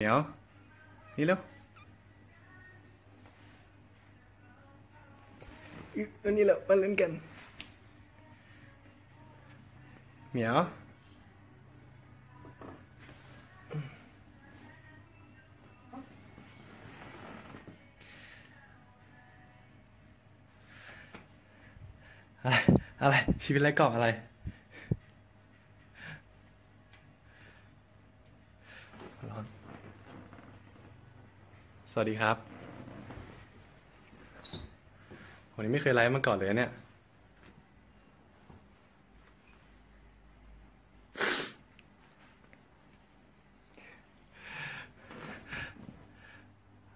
เหนียว นี่เร็วอึ๊ะอันนี้แหละมาเล่นกัน เหมียว อะไร อะไรชีวิตไรกรอบอะไรร้อน ส วัสดีครับ วันนี้ไม่เคยไลฟ์มาก่อนเลยเนี่ย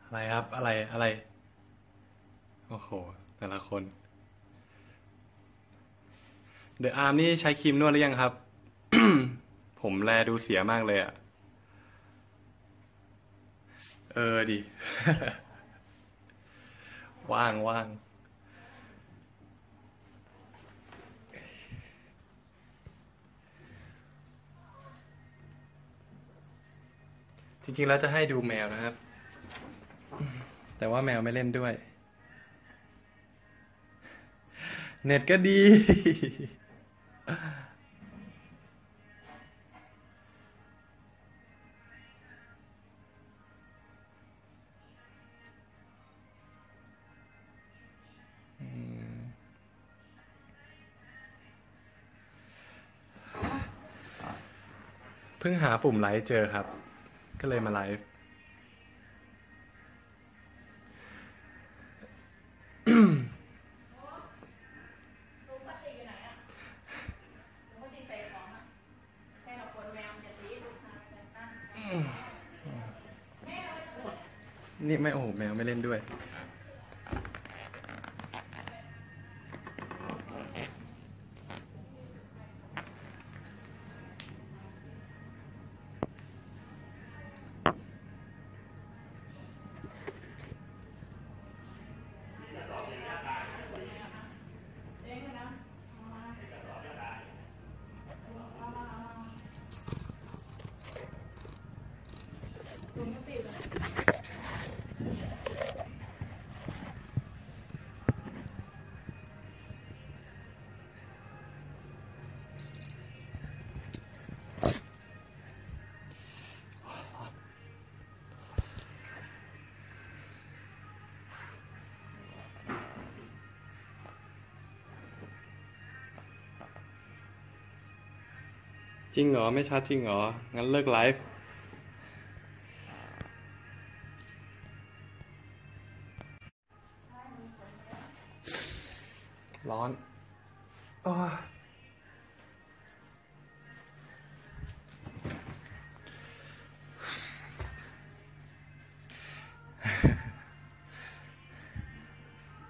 อะไรครับ อะไร อะไร โอ้โห แต่ละคน เดอะอาร์มนี่ใช้ครีมนวดหรือยังครับ ผมแลดูเสียมากเลยอะ เออดิ ว่างว่างจริงๆแล้วจะให้ดูแมวนะครับ แต่ว่าแมวไม่เล่นด้วย เน็ตก็ดี เพิ่งหาปุ่มไลฟ์เจอครับ ก็เลยมาไลฟ์ลุงปฏิอยู่ไหนอะลุงปฏิใส่ของอะให้เราคนแมวมันจะตีลูกค้าจะตั้งนี่ไม่โอ้โหแมวไม่เล่นด้วย จริงเหรอ ไม่ชัดจริงเหรอ งั้นเลิกไลฟ์ร้อนโอ้ย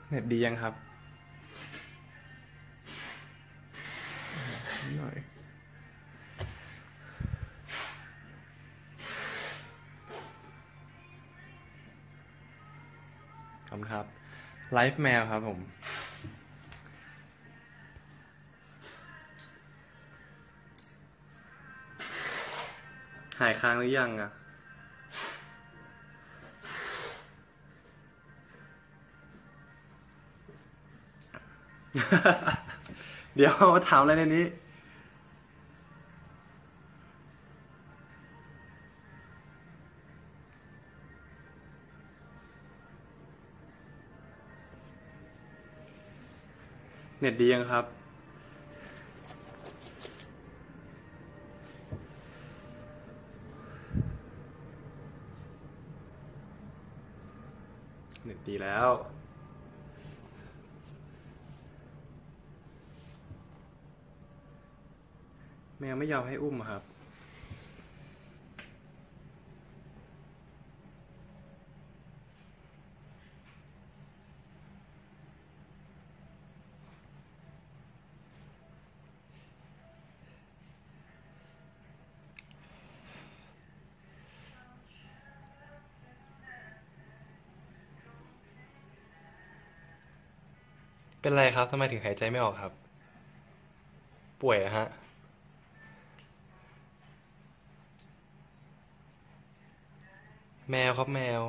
เน็ตดียังครับ ไลฟ์แมวครับผม หายค้างหรือยังอะเดี๋ยวถามอะไรในนี้ เน็ตดียังครับ เน็ตดีแล้วแมวไม่ยอมให้อุ้มอะครับ เป็นไรครับทำไมถึงหายใจไม่ออกครับ ป่วยอะฮะอแมวครับแมว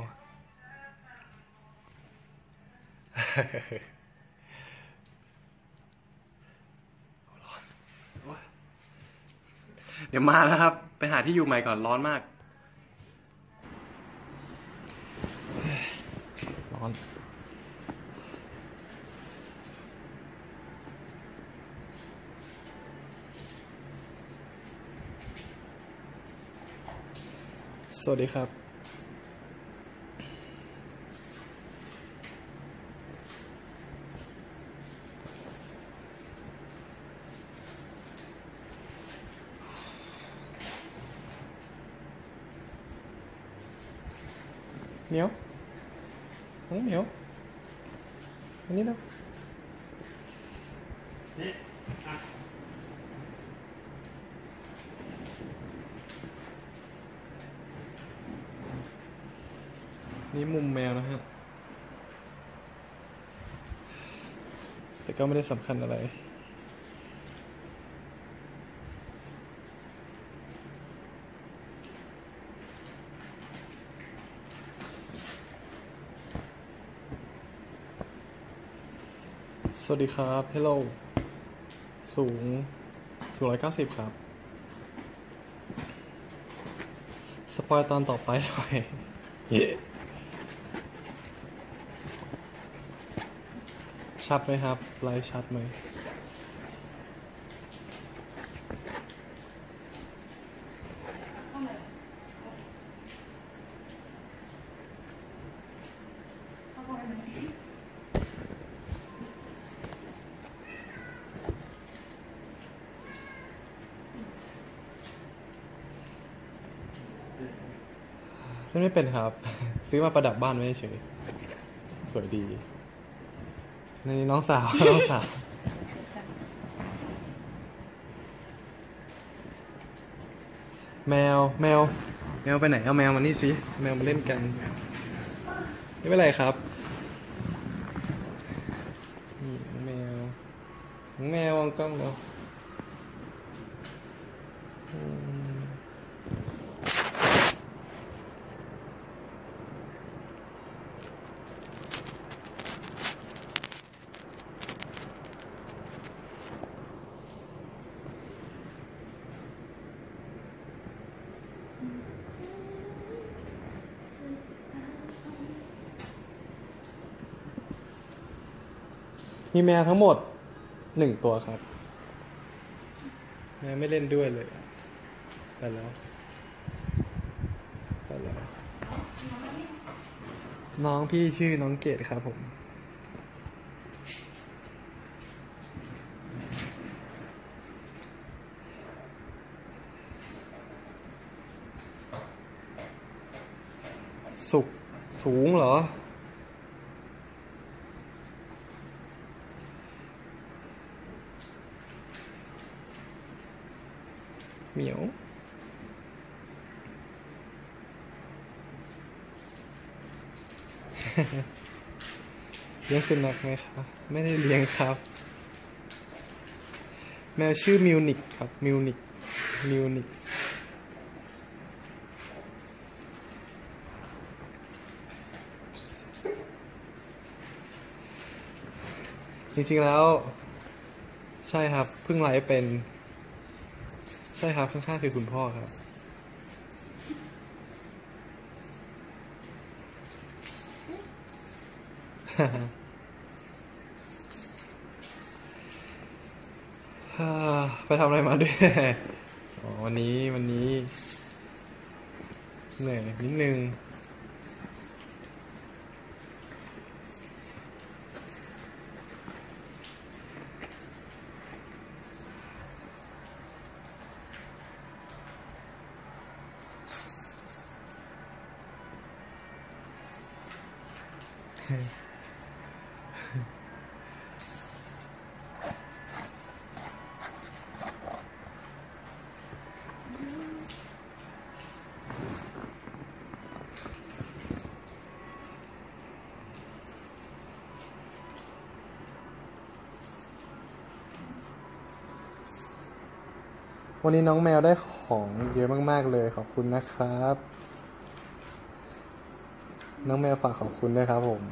เดี๋ยวมาแล้วครับ ไปหาที่อยู่ใหม่ก่อนร้อนมาก ร้อน สวัสดีครับ เหมียวน้องเหมียวอันนี้นะ นี่มุมแมวนะฮะ แต่ก็ไม่ได้สำคัญอะไร สวัสดีครับ Hello สูง สูงร้อยเก้าสิบครับ สปอยตอนต่อไปหน่อย ชัดไหมครับ ไลฟ์ชัดไหมเข้ามาเข้ามาเลยเล่นไม่เป็นครับ ซื้อมาประดับบ้านไว้เฉย สวยดี นี่น้องสาวน้องสาวแมวแมว แมวไปไหนเอาแมวมานี่สิแมวมาเล่นกัน ไม่เป็นไรครับนี่แมวแมววางกล้องแล้ว แมวทั้งหมดหนึ่งตัวครับ แมวไม่เล่นด้วยเลยไปแล้วไปแล้วน้องพี่ชื่อน้องเกดครับผมสุกสูงเหรอ เหมียวเลี้ยงสุนัขไหมครับ ไม่ได้เลี้ยงครับ แมวชื่อมิวนิกครับ มิวนิกมิวนิกจริงๆแล้ว ใช่ครับ เพิ่งไลฟ์เป็น ช่ครับข้างๆคือคุณพ่อครับ ไปทำอะไรมาด้วยอ๋อวันนี้วันนี้ เหนื่อยนิดนึง วันนี้น้องแมวได้ของเยอะมาก ๆ เลยขอบคุณนะครับ น้องแมวฝากขอบคุณด้วยครับผม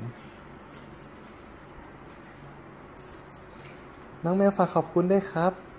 น้องแมวฝากขอบคุณด้วยครับ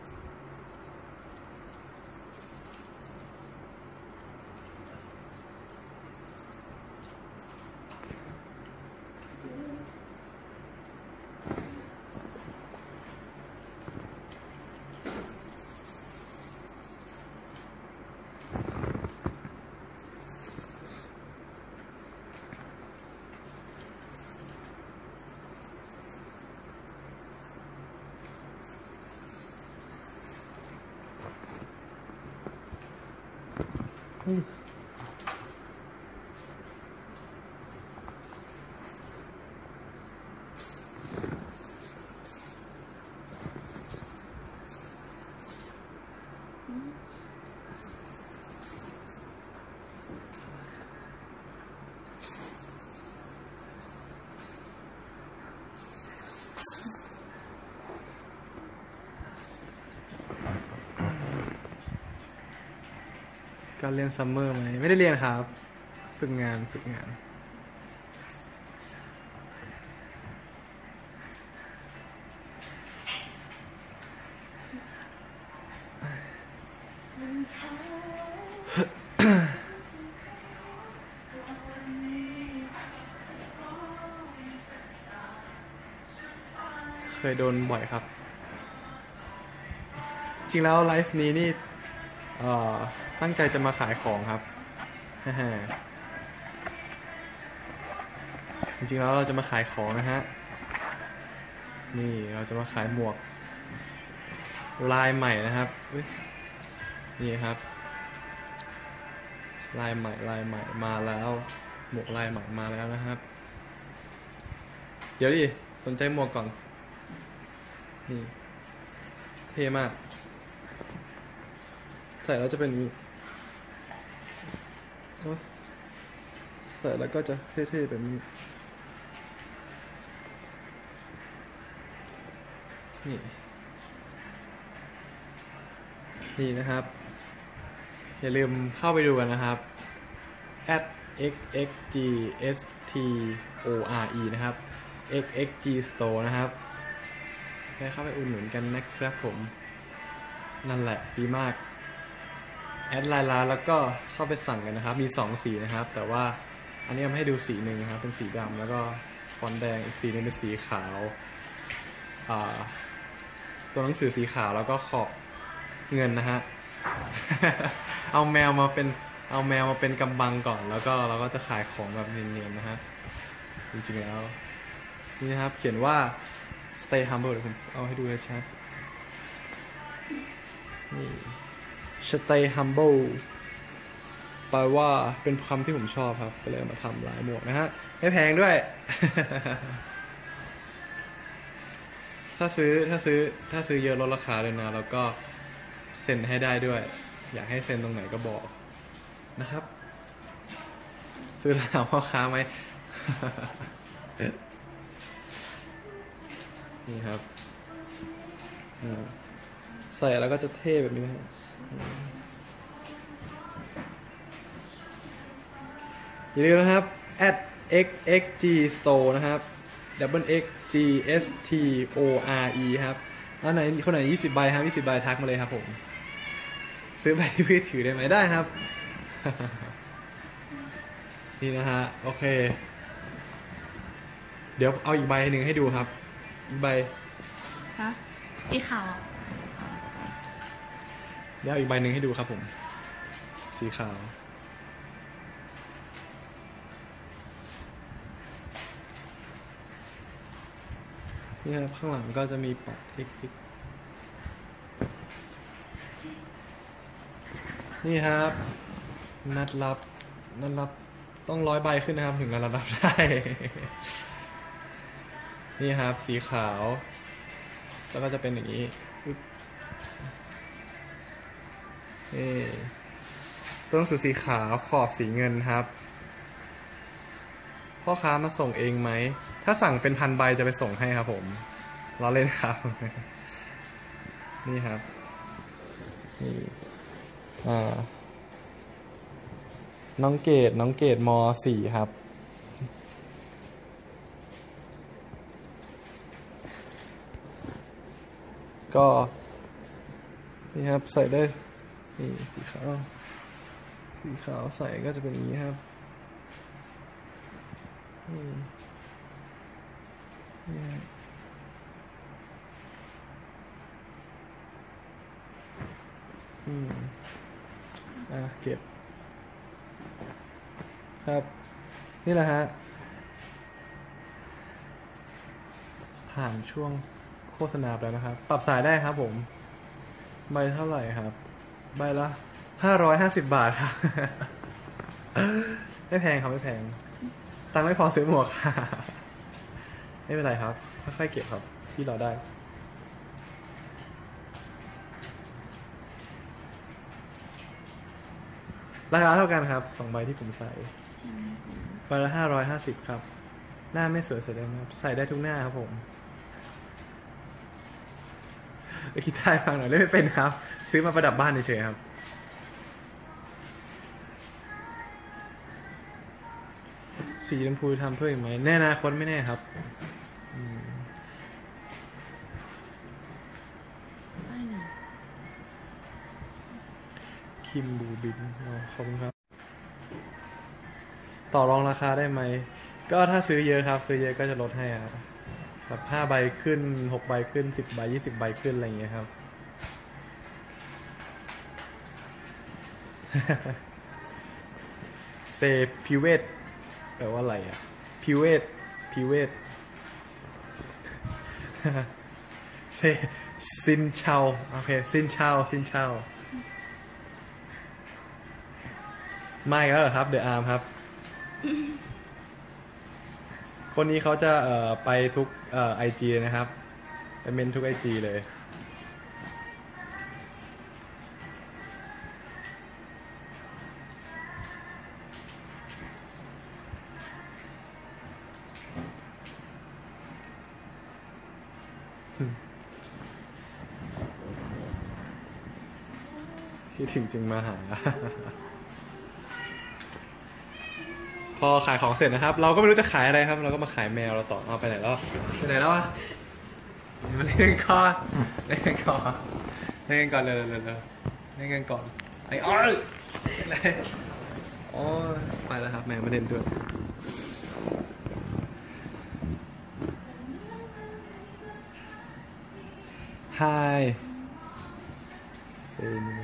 เรียนซัมเมอร์ไหมไม่ได้เรียนครับฝึกงานฝึกงาน เคยโดนบ่อยครับ จริงแล้วไลฟ์นี้นี่ ตั้งใจจะมาขายของครับ จริงๆแล้วเราจะมาขายของนะฮะ นี่เราจะมาขายหมวก ลายใหม่นะครับอุ๊ยนี่ครับ ลายใหม่ลายใหม่มาแล้ว หมวกลายใหม่มาแล้วนะครับ เดี๋ยวดิสนใจหมวกก่อน นี่ เท่มาก ใส่แล้วจะเป็นอย่างนี้ใส่แล้วก็จะเท่ๆแบบนี้ นี่ นี่นะครับ อย่าลืมเข้าไปดูกันนะครับ at xxgstore นะครับ xxg store นะครับให้เข้าไปอุดหนุนกันนะครับผม นั่นแหละดีมาก แอดไลน์ร้านแล้วก็เข้าไปสั่งกันนะครับ มีสองสีนะครับ แต่ว่าอันนี้มาให้ดูสีหนึ่งนะครับ เป็นสีดำแล้วก็ฟอนแดงอีกสีหนึงเป็นสีขาวาตัวหนังสือสีขาวแล้วก็ขอบเงินนะฮะ เอาแมวมาเป็นเอาแมวมาเป็นกำบังก่อน แล้วก็เราก็จะขายของแบบเนียนๆนะฮะจริงๆแล้วนี่นะครับเขียนว่า stay humble เดี๋ยวผมเอาให้ดูชัดนี่ stay humble แปลว่าเป็นคำที่ผมชอบครับ ก็เลยมาทำลายหมวกนะฮะ ไม่แพงด้วย ถ้าซื้อถ้าซื้อถ้าซื้อเยอะลดราคาเลยนะ แล้วก็เซ็นให้ได้ด้วย อยากให้เซ็นตรงไหนก็บอกนะครับ ซื้อแล้วถามพ่อค้าไหมนี่ครับใส่แล้วก็จะเท่แบบนี้นะ อย่าลืมนะครับ at xxg store นะครับ double x g s t o r e ครับอันไหนคนไหน 20 ใบครับ20 ใบทักมาเลยครับผม ซื้อใบที่พี่ถือได้ไหมได้ครับ นี่นะฮะ โอเค เดี๋ยวเอาอีกใบหนึ่งให้ดูครับอีกใบ ฮะอีขาว เดี๋ยวเอาอีกใบหนึ่งให้ดูครับผม สีขาว นี่ครับข้างหลังก็จะมีปัดติ๊กติ๊กนี่ครับ นัดรับ นัดรับต้องร้อยใบขึ้นนะครับ ถึงจะรับได้ นี่ครับ สีขาว แล้วก็จะเป็นอย่างนี้ ต้นสุดสีขาวขอบสีเงินครับ พ่อค้ามาส่งเองไหม ถ้าสั่งเป็นพันใบจะไปส่งให้ครับผมล้อเล่นครับ นี่ครับ นี่อ่าน้องเกดน้องเกดมสี่ครับ ก็ นี่ครับ ใส่ได้ นี่สีขาว สีขาวใส่ก็จะเป็นอย่างนี้ครับ นี่นี่อืม อะ เก็บ ครับ นี่แหละฮะ ผ่านช่วงโฆษณาไปแล้วนะครับ ปรับสายได้ครับผม ใบเท่าไหร่ครับ ใบละห้าร้อยห้าสิบบาทครับไม่แพงครับไม่แพง ตังค์ไม่พอซื้อหมวกค่ะ ไม่เป็นไรครับ ค่อยๆเก็บครับ ที่เราได้ ราคาเท่ากันครับสองใบที่ผมใส่ใบละห้าร้อยห้าสิบครับ หน้าไม่สวยใส่ได้ไหมครับ ใส่ได้ทุกหน้าครับผม เอ้ยกีตาร์ให้ฟังหน่อยเล่นไม่เป็นครับ ซื้อมาประดับบ้านเฉยๆครับ สีชมพูทำเพิ่มอีกไหมแน่นะคนไม่แน่ครับอืมได้หนึ่งคิมบูบินอ๋อขอบคุณครับ ต่อรองราคาได้ไหม ก็ถ้าซื้อเยอะครับ ซื้อเยอะก็จะลดให้อะ แบบห้าใบขึ้นหกใบขึ้นสิบใบยี่สิบใบขึ้นอะไรอย่างเงี้ยครับ เซพิเวตแปลว่าอะไรอะพิเวตพิเวตเซซินเชาโอเคซินเชาซินเชาไม่แล้วเหรอครับ เดอะอาร์มครับ คนนี้เขาจะเอ่อไปทุกเอ่อไอจีนะครับไปเมนทุกไอจีเลย คิดถึงจึงมาหา พอขายของเสร็จนะครับ เราก็ไม่รู้จะขายอะไรครับ เราก็มาขายแมวเราต่อเอาไปไหนแล้วไปไหนแล้วอะมาเล่นกันก่อนเล่นกันก่อนเล่นกันก่อนเลยเลยเลยเล่นกันก่อนไอ้อ้อยอะไรโอ้ยไปแล้วครับแมวมาเล่นด้วย Hi Seven minutes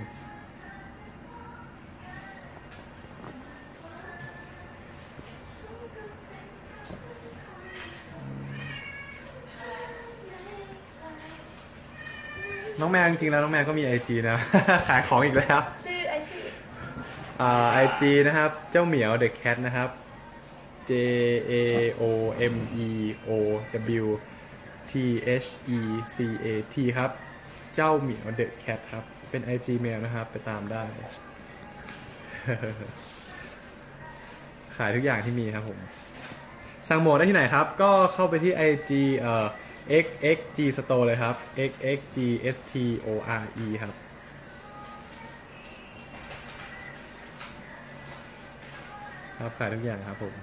น้องแมวจริงๆแล้วน้องแมวก็มีไอจีนะ ขายของอีกแล้วชื่อไอชื่ออ่าไอจีนะครับ เจ้าเหมียว The Cat นะครับ J A O M E O W T H E C A T ครับ เจ้าเหมียว The Cat ครับ เป็น IG แมวนะครับ ไปตามได้ ขายทุกอย่างที่มีครับผม สั่งหมวกได้ที่ไหนครับ ก็เข้าไปที่ IG เอ่อ xxg store เลยครับ xxg s t o r e ครับ ครับขายทุกอย่างครับผม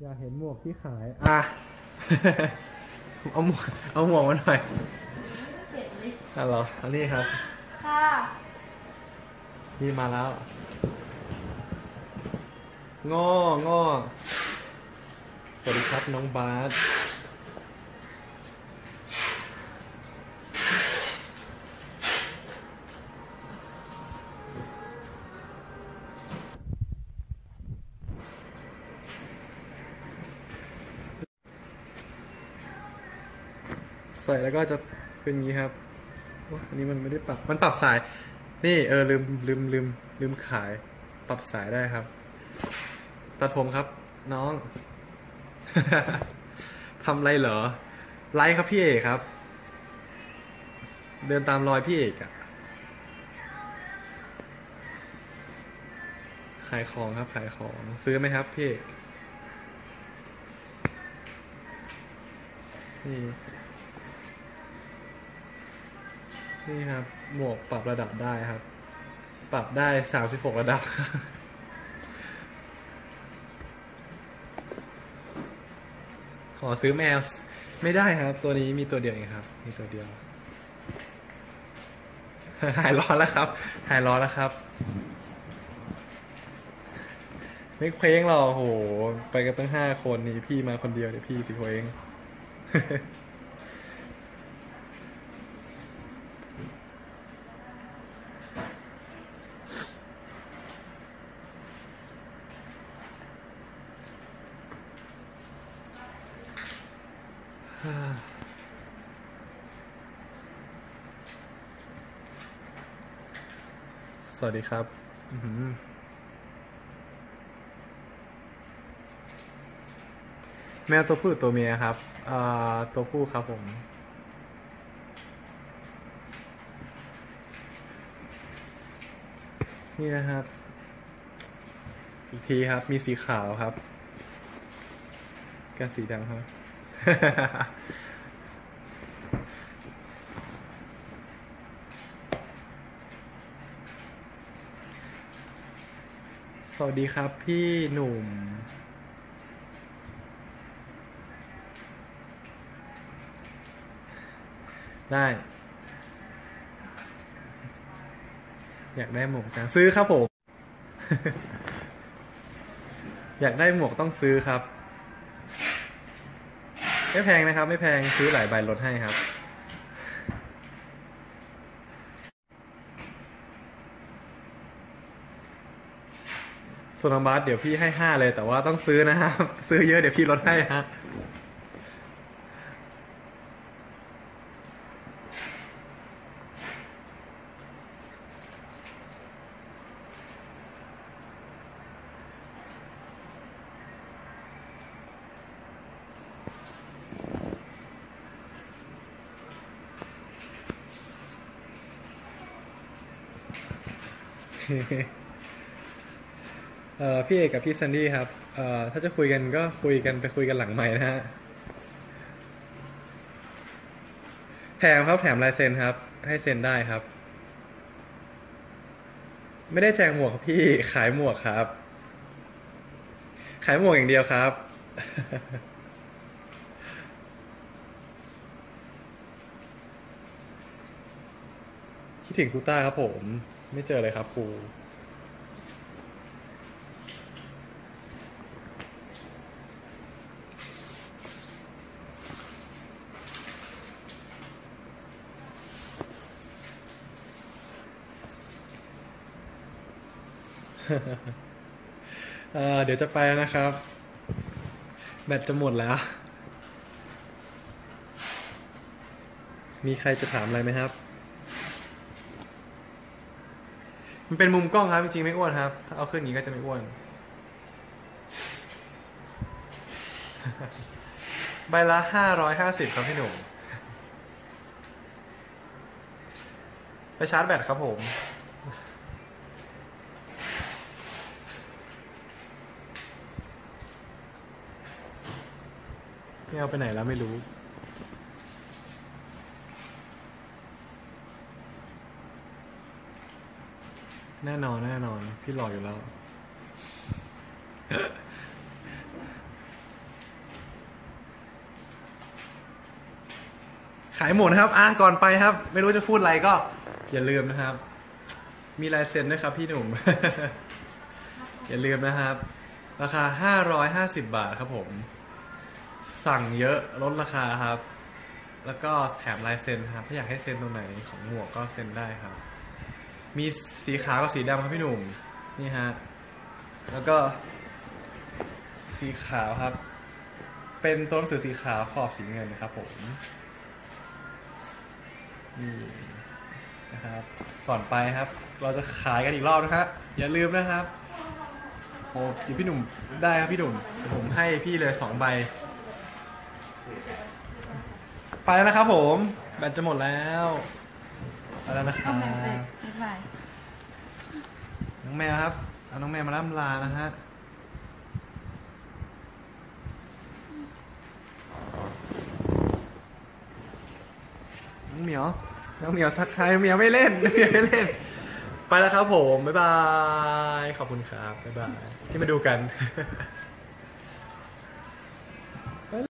อยากเห็นหมวกที่ขาย อะ เอาหมวกเอาหมวกมาหน่อยเห็นดิอะเหรออันนี้ครับ ค่ะ นี่มาแล้วง้องอสวัสดีครับน้องบาสใส่แล้วก็จะเป็นงี้ครับอันนี้มันไม่ได้ปรับ มันปรับสาย นี่เออลืมลืมลืมลืมขายปรับสายได้ครับ ตัดผมครับ น้อง ทำไรเหรอ ไลฟ์ครับพี่เอกครับ เดินตามรอยพี่เอกอะขายของครับ ขายของ ซื้อไหมครับพี่เอกนี่ นี่ครับ หมวกปรับระดับได้ครับ ปรับได้สามสิบหกระดับขอซื้อแมวไม่ได้ครับ ตัวนี้มีตัวเดียวเองครับ มีตัวเดียว หายร้อนแล้วครับ หายร้อนแล้วครับ ไม่เคว้งหรอโห ไปกันตั้งห้าคนนี้พี่มาคนเดียวเดี๋ยวพี่สิเคว้ง วัสดีครับแมวตัวผู้หรือตัวเมียครับตัวผู้ครับผม นี่นะครับ อีกทีครับ มีสีขาวครับกับสีดำครับ สวัสดีครับพี่หนุ่ม ได้ อยากได้หมวกจังซื้อครับผม อยากได้หมวกต้องซื้อครับ ไม่แพงนะครับ ไม่แพงซื้อหลายใบลดให้ครับ ส่วนบาสเดี๋ยวพี่ให้ห้าเลย แต่ว่าต้องซื้อนะครับซื้อเยอะเดี๋ยวพี่ลดให้ฮะเอ่อพี่เอกกับพี่ซันดี้ครับเอ่อถ้าจะคุยกันก็คุยกันไปคุยกันหลังใหม่นะฮะแถมครับแถมลายเซ็นครับ ให้เซ็นได้ครับ ไม่ได้แจกหมวกครับพี่ขายหมวกครับ ขายหมวกอย่างเดียวครับ คิดถึงครูต้าครับผม ไม่เจอเลยครับครู เดี๋ยวจะไปแล้วนะครับ แบตจะหมดแล้ว มีใครจะถามอะไรไหมครับ มันเป็นมุมกล้องครับ จริงๆไม่อ้วนครับถ้าเอาขึ้นอย่างนี้ก็จะไม่อ้วน ใบละห้าร้อยห้าสิบครับพี่หนุ่มไปชาร์จแบตครับผม ไม่เอาไปไหนแล้วไม่รู้ แน่นอนแน่นอน พี่หล่ออยู่แล้ว ขายหมดนะครับ อะ ก่อนไปครับ ไม่รู้จะพูดอะไรก็ อย่าลืมนะครับ มีลายเซ็นด้วยครับพี่หนุ่ม อย่าลืมนะครับ ราคา 550 บาทครับผม สั่งเยอะลดราคาครับ แล้วก็แถมลายเซ็นครับ ถ้าอยากให้เซ็นตรงไหนของหมวกก็เซ็นได้ครับ มีสีขาวกับสีดำครับพี่หนุ่ม นี่ฮะ แล้วก็ สีขาวครับ เป็นตัวหนังสือสีขาวขอบสีเงินนะครับผมนี่นะครับ ก่อนไปครับ เราจะขายกันอีกรอบนะครับ อย่าลืมนะครับโอ้ยพี่หนุ่มได้ครับพี่หนุ่ม ผมให้พี่เลยสองใบ ไปแล้วนะครับผม แบตจะหมดแล้วไปแล้วนะคก็รับไม่เป็นบ๊ายบาย น้องแมวครับเอาน้องแมวมาล่ำลานะฮะน้องเหมียวน้องเหมียวทักทายน้องเหมียวไม่เล่นน้องเหมียวไม่เล่น ไปแล้วครับผม บ๊ายบาย ขอบคุณครับ บ๊ายบาย ที่มาดูกัน